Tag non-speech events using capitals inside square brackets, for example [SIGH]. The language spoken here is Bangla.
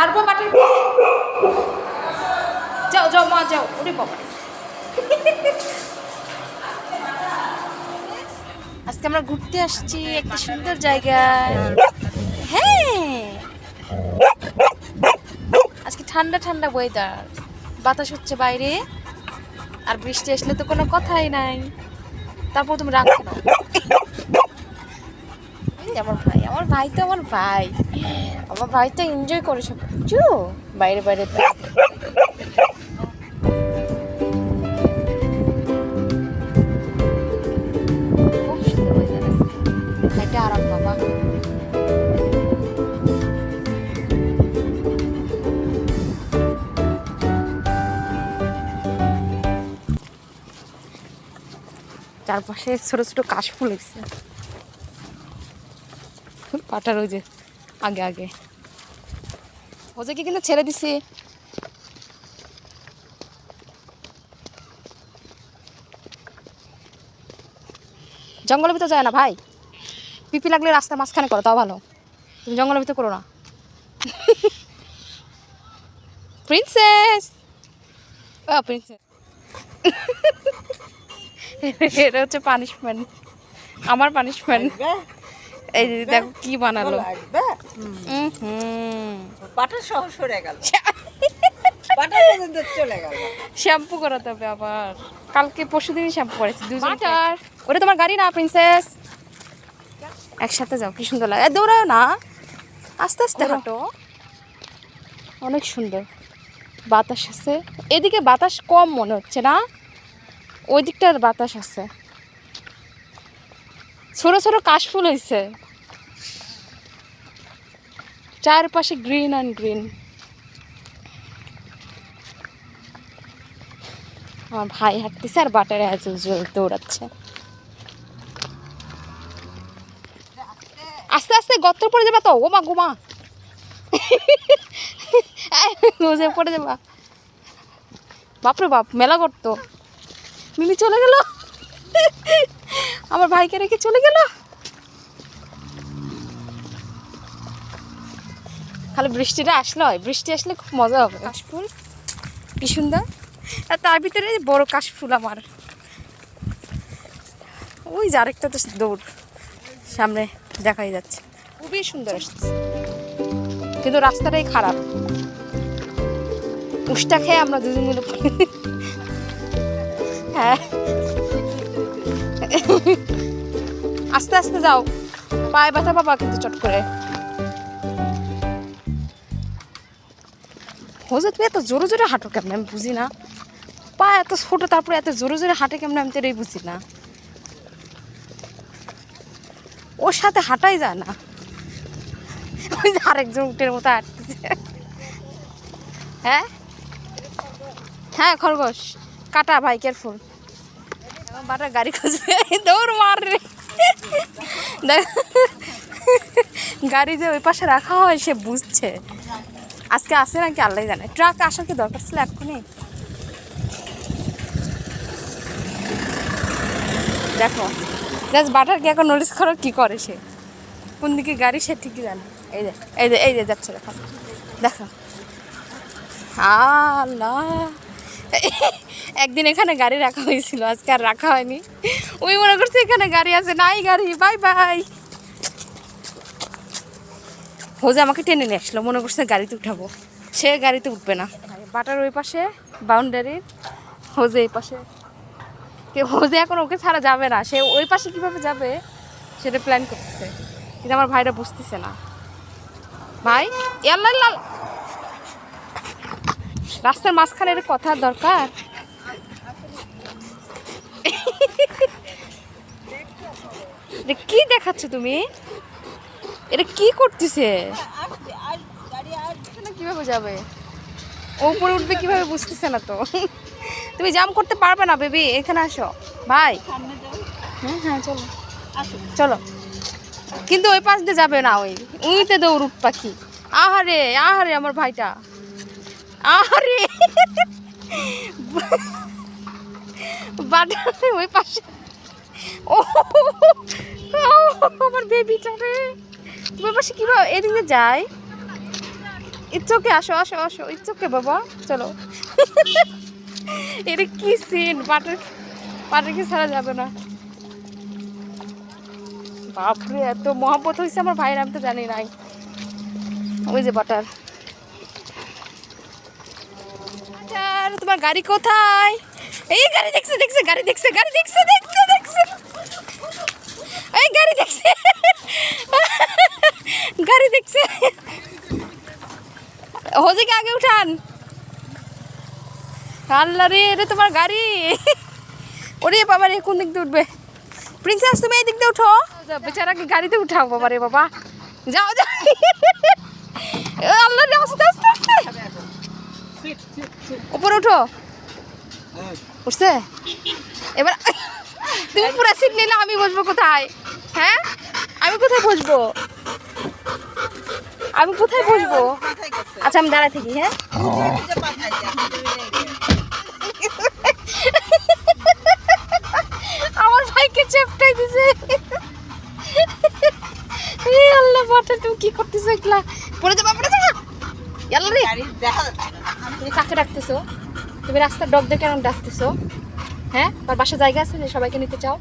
ছাড়বো যাও যাও মা যাও। ওরে বাবা। আজকে আমরা ঘুরতে আসছি একটা সুন্দর জায়গায়। হ্যাঁ। আজকে ঠান্ডা ঠান্ডা ওয়েদার বাতাস হচ্ছে বাইরে আর বৃষ্টি আসলে তো কোনো কথাই নাই। তারপর তুমি রাখো আমার ভাই আমার ভাই তো আমার ভাই। আমার ভাই তো এনজয় করে সব। কিছু বাইরে বাইরে। আরাম বাবা। চারপাশে ছোট ছোট কাশ ফুল হয়েছে। পাটার ওই যে, আগে আগে। ওদেরকে কিন্তু ছেড়ে দিছি। জঙ্গলের ভিতর যায় না ভাই? পিপি লাগলে রাস্তার মাঝখানে করো, তাও ভালো। তুমি জঙ্গলের ভিতর করো না। প্রিন্সেস ও প্রিন্সেস এটা হচ্ছে পানিশমেন্ট আমার পানিশমেন্ট এই দেখো কি বানালো। লাগবে। উম হুম। পাটা সহ সরে গেল। [LAUGHS] পাটা পর্যন্ত চলে গেল। শ্যাম্পু করাতে হবে আবার। কালকে পরশু দিনই শ্যাম্পু করেছি দুজন ওটা তোমার গাড়ি না প্রিন্সেস একসাথে যাও কি সুন্দর লাগে। দৌড়াও না। আস্তে আস্তে হাঁটো। অনেক সুন্দর। বাতাস আছে। এদিকে বাতাস কম মনে হচ্ছে না? ওই দিকটার বাতাস আছে। ছোট ছোট কাশফুল হয়েছে চারপাশে গ্রিন অ্যান্ড গ্রিন আমার ভাই হাঁটতেছে আর বাটারে আজ দৌড়াচ্ছে। আস্তে আস্তে গর্ত পড়ে যাবে তো। ও মা গোমা গোজে পড়ে যাবা। বাপরে বাপ, মেলা করতো মিমি চলে গেল। আমার ভাইকে রেখে চলে গেল? খালি বৃষ্টিটা আসলে হয় বৃষ্টি আসলে খুব মজা হবে। কাশফুল? কি সুন্দর। আর তার ভিতরে বড় কাশফুল আমার। ওই যে আরেকটা তো দৌড়। সামনে দেখাই যাচ্ছে। খুবই সুন্দর আসছে। কিন্তু রাস্তাটাই খারাপ। উষ্টা খেয়ে আমরা দুজন মিলে হ্যাঁ। আস্তে আস্তে যাও। পায়ে ব্যথা পাবা কিন্তু চট করে। হোজে, তুমি এত জোরে জোরে হাঁটো কেমন? আমি বুঝি না। পা এত ছোটো, তারপরে এত জোরে জোরে হাঁটে কেমন? আমি তো এটাই বুঝি না। ওর সাথে হাঁটাই যায় না। ওই যে আরেকজন উটের মতো হাঁটতেছে। হ্যাঁ? হ্যাঁ খরগোশ। কাটা ভাই কেয়ারফুল বাটা গাড়ি খুঁজবে দৌড় মার রে গাড়ি যে ওই পাশে রাখা হয়, সে বুঝছে। আজকে আসে নাকি আল্লাহ জানে। ট্রাক আসার কি দরকার ছিল এক্ষুনি? দেখো, জাস্ট বাটারকে এখন নোটিস করো কি করে সে? কোন দিকে গাড়ি, সে ঠিকই জানে। এই যে এই যে এই যে যাচ্ছে, দেখো। দেখো। আল্লাহ। একদিন এখানে গাড়ি রাখা হয়েছিল, আজকে আর রাখা হয়নি। ওই মনে করছে এখানে গাড়ি আছে, নাই গাড়ি, বাই বাই। হোজে আমাকে টেনে নিয়ে আসলো, মনে করছে গাড়িতে উঠাবো। সে গাড়িতে উঠবে না। বাটার ওই পাশে বাউন্ডারির হোজে এই পাশে। কে হোজে এখন ওকে ছাড়া যাবে না, সে ওই পাশে কীভাবে যাবে সেটা প্ল্যান করতেছে। কিন্তু আমার ভাইরা বুঝতেছে না। ভাই লাল রাস্তার মাঝখানে কথার দরকার। কি দেখাচ্ছ তুমি? এটা কি করতেছে? কীভাবে যাবে? ও উপরে উঠবে কীভাবে বুঝতেছে না তো। তুমি জাম করতে পারবে না বেবি এখানে আসো। ভাই। হ্যাঁ হ্যাঁ চলো। চলো। কিন্তু ওই পাশ দিয়ে যাবে না ওই। উইতে দৌড় উঠ পাখি। আহারে আহারে আমার ভাইটা। আহারে। বাটা ওই পাশে। ও, আমার বেবিটা রে ওই পাশে কীভাবে এদিকে যায় ওকে আসো আসো আসো। ওকে বাবা। চলো। এটা কি সিন বাটার বাটারকে ছাড়া যাবে না। বাপরে, এত মহব্বত হয়েছে আমার ভাইয়ের, আমি তো জানি নাই। ওই যে বাটার বাটার তোমার গাড়ি কোথায়? এই গাড়ি দেখছে দেখছে, গাড়ি দেখছে গাড়ি দেখছে দেখছে দেখছে। এই গাড়ি দেখছে। গাড়ি দেখছে। হোজিকে আগে উঠান। আল্লাহ রে, এটা তোমার গাড়ি। ওরে বাবা রে, কোন দিক দিয়ে উঠবে? প্রিন্সেস তুমি এই দিক দিয়ে উঠো। বেচারাকে গাড়িতে উঠাও বাবা রে বাবা? যাও যাও। আল্লাহ রে, আস্তে আস্তে আস্তে। উপরে উঠো। উঠছে? এবার [LAUGHS] তুমি পুরো সিট নিলে আমি বসবো কোথায়? হ্যাঁ? আমি কোথায় বসবো? আমি কোথায় বসবো? আচ্ছা আমি দাঁড়ায় থাকি হ্যাঁ। আমার ভাইকে চেপটাই দিছে। আল্লাহ তুমি কি করতেছো একলা পড়ে যাবা পড়ে যাবা। রে। তুমি কাকে ডাকতেছো? তুমি রাস্তার ডগদের কেন ডাকতেছো? হ্যাঁ? তোমার বাসা জায়গা আছে যে সবাইকে নিতে চাও?